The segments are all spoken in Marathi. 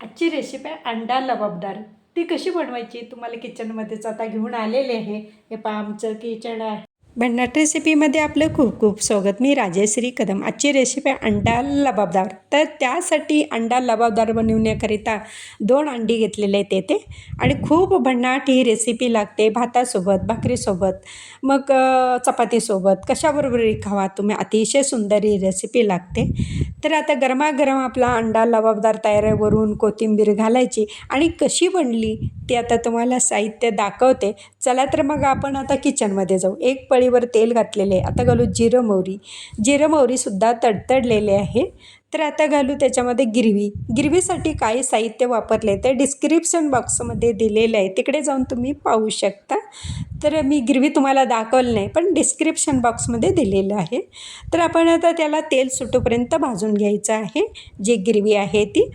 आजची रेसिपी आहे अंडा लबाबदार ती कशी बनवायची? तुम्हाला किचनमध्येच आता घेऊन आलेले आहे. हे पहा आमचं किचन आहे. भन्नाट रेसिपीमध्ये आपलं खूप खूप स्वागत. मी राजेश्री कदम. आजची रेसिपी आहे अंडा लबाबदार तर त्यासाठी अंडा लबाबदार बनवण्याकरिता दोन अंडी घेतलेले आहेत येते आणि खूप भन्नाट ही रेसिपी लागते भातासोबत भाकरीसोबत मग चपातीसोबत. कशाबरोबरही खावा? तुम्ही अतिशय सुंदर ही रेसिपी लागते. तर आता गरमागरम आपला अंडा लबाबदार तयार वरून कोथिंबीर घालायची आणि कशी बनली ती आता तुम्हाला साहित्य दाखवते. चला तर मग आपण आता किचनमध्ये जाऊ. एक पळीवर तेल घातलेले आहे. आता घालू जिरं मोहरी. जिरं मोहरीसुद्धा तडतडलेले आहे. तर आता घालू त्याच्यामध्ये गिरवी. गिरवीसाठी काही साहित्य वापरले ते डिस्क्रिप्शन बॉक्समध्ये दिलेलं आहे. तिकडे जाऊन तुम्ही पाहू शकता. तर मी गिरवी तुम्हाला दाखवलं नाही पण डिस्क्रिप्शन बॉक्समध्ये दिलेलं आहे. तर आपण आता त्याला तेल सुटूपर्यंत भाजून घ्यायचं आहे. जी गिरवी आहे ती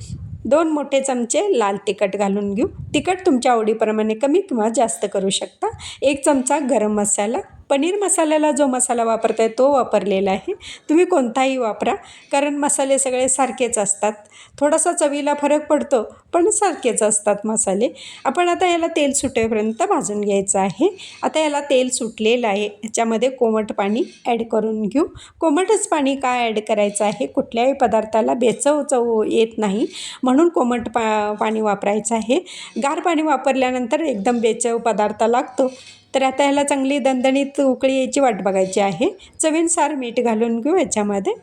दोन मोठे चमचे लाल तिखट घालून घेऊ. तिखट तुमच्या आवडीप्रमाणे कमी किंवा जास्त करू शकता. एक चमचा गरम मसाला पनीर मसाल्याला जो मसाला वापरताय तो वापरलेला आहे. तुम्ही कोणताही वापरा कारण मसाले सगळे सारखेच असतात. थोडासा चवीला फरक पडतो पण सारखेच असतात मसाले. आपण आता याला तेल सुटेपर्यंत भाजून घ्यायचं आहे. आता याला तेल सुटलेलं आहे. याच्यामध्ये कोमट पाणी ॲड करून घेऊ. कोमटच पाणी काय ॲड करायचं आहे? कुठल्याही पदार्थाला बेचव चव येत नाही. म्हणून कोमट पा पाणी वापरायचं आहे. गार पाणी वापरल्यानंतर एकदम बेचव पदार्थ लागतो. तर आता ह्याला चांगली दणदणीत उकळी यायची वाट बघायची आहे. चवीनुसार मीठ घालून घेऊ याच्यामध्ये.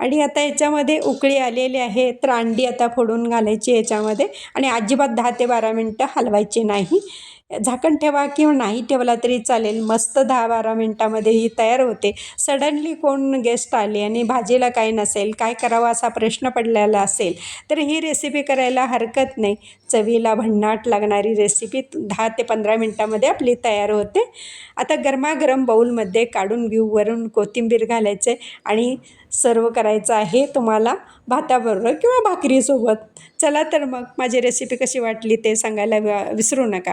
आणि आता याच्यामध्ये उकळी आलेली आहे. तर अंडी आता फोडून घालायची याच्यामध्ये. आणि अजिबात दहा ते बारा मिनटं हलवायची नाही. झाकण ठेवा किंवा नाही ठेवला तरी चालेल. मस्त दहा बारा मिनटामध्ये ही तयार होते. सडनली कोण गेस्ट आले आणि भाजीला काय नसेल काय करावं असा प्रश्न पडलेला असेल तर ही रेसिपी करायला हरकत नाही. चवीला भन्नाट लागणारी रेसिपी दहा ते पंधरा मिनटामध्ये आपली तयार होते. आता गरमागरम बाऊलमध्ये काढून घेऊवरून कोथिंबीर घालायचे आणि सर्व करायचं आहे तुम्हाला भाताबरोबर किंवा भाकरीसोबत. चला तर मग माझी रेसिपी कशी वाटली ते सांगायला विसरू नका.